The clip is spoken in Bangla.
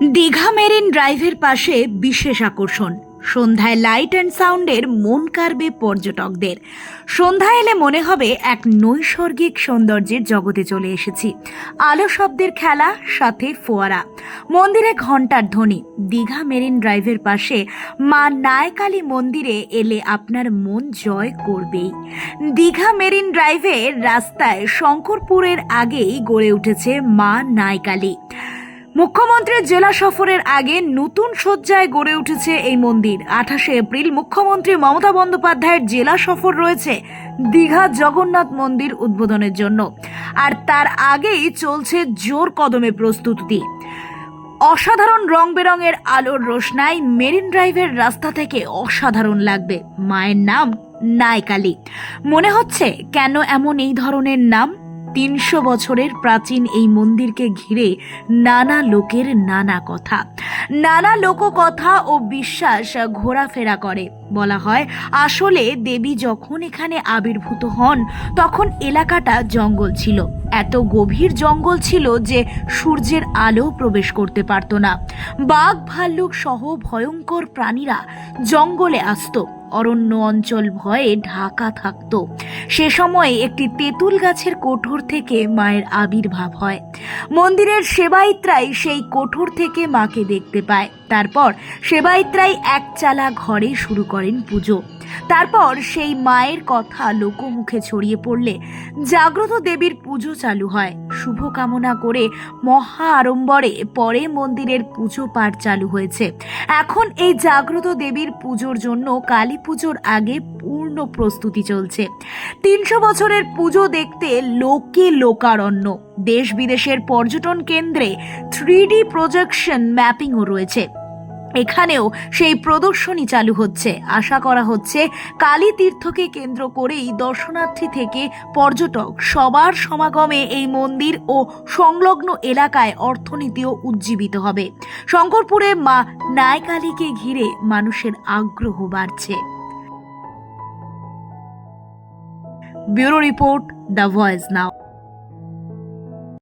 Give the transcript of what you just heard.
দীঘা মেরিন ড্রাইভের পাশে বিশেষ আকর্ষণ। সন্ধ্যায় লাইট অ্যান্ড সাউন্ডের মন কাড়বে পর্যটকদের। সন্ধ্যা এলে মনে হবে এক নৈসর্গিক সৌন্দর্যের জগতে চলে এসেছি। আলো শব্দের খেলা, সাথে ফোয়ারা। মন্দিরে ঘণ্টার ধ্বনি। দীঘা মেরিন ড্রাইভের পাশে মা নায়কালী মন্দিরে এলে আপনার মন জয় করবেই। দীঘা মেরিন ড্রাইভের রাস্তায় শঙ্করপুরের আগেই গড়ে উঠেছে মা নায়কালী। মুখ্যমন্ত্রীর জেলা সফরের আগে নতুন সজ্জায় গড়ে উঠেছে এই মন্দির। আঠাশে এপ্রিল মুখ্যমন্ত্রী মমতা বন্দ্যোপাধ্যায়ের জেলা সফর রয়েছে দীঘা জগন্নাথ মন্দির উদ্বোধনের জন্য। আর তার আগেই চলছে জোর কদমে প্রস্তুতি। অসাধারণ রং বেরঙের আলোর রোশনাই মেরিন ড্রাইভের রাস্তা থেকে অসাধারণ লাগবে। মায়ের নাম নায়কালী মনে হচ্ছে কেন এমন এই ধরনের নাম? তিনশো বছরের প্রাচীন এই মন্দিরকে ঘিরে নানা লোকের নানা কথা। নানা লোককথা ও বিশ্বাস ঘোরাফেরা করে। বলা হয়, আসলে দেবী যখন এখানে আবির্ভূত হন, তখন এলাকাটা জঙ্গল ছিল। এত গভীর জঙ্গল ছিল যে সূর্যের আলো প্রবেশ করতে পারত না। বাঘ, ভাল্লুক সহ ভয়ঙ্কর প্রাণীরা জঙ্গলে আসতো। অরণ্য অঞ্চল ভয়ে ঢাকা থাকত। সে সময়ে একটি তেঁতুল গাছের কোঠর থেকে মায়ের আবির্ভাব হয়। মন্দিরের সেবায়িত্রাই সেই কোঠর থেকে মাকে দেখতে পায়। তারপর সেবায়িত্রাই এক চালা ঘরে শুরু করেন পুজো। তারপর সেই মায়ের কথা লোকমুখে ছড়িয়ে পড়লে জাগ্রত দেবীর পুজো চালু হয়। শুভ কামনা করে মহা আড়ম্বরে পরে মন্দিরের পুজো পাঠ চালু হয়েছে। এখন এই জাগ্রত দেবীর পুজোর জন্য কালী পুজোর আগে পূর্ণ প্রস্তুতি চলছে। তিনশো বছরের পুজো দেখতে লোকে লোকারণ্য। দেশ বিদেশের পর্যটন কেন্দ্রে থ্রি ডি প্রজেকশন ম্যাপিংও রয়েছে। এখানেও সেই প্রদর্শনী চালু হচ্ছে। আশা করা হচ্ছে কালী তীর্থকে কেন্দ্র করেই দর্শনার্থী থেকে পর্যটক সবার সমাগমে এই মন্দির ও সংলগ্ন এলাকায় অর্থনীতিও উজ্জীবিত হবে। শঙ্করপুরে মা নায়কালীকে ঘিরে মানুষের আগ্রহ বাড়ছে। Bureau report the voice now.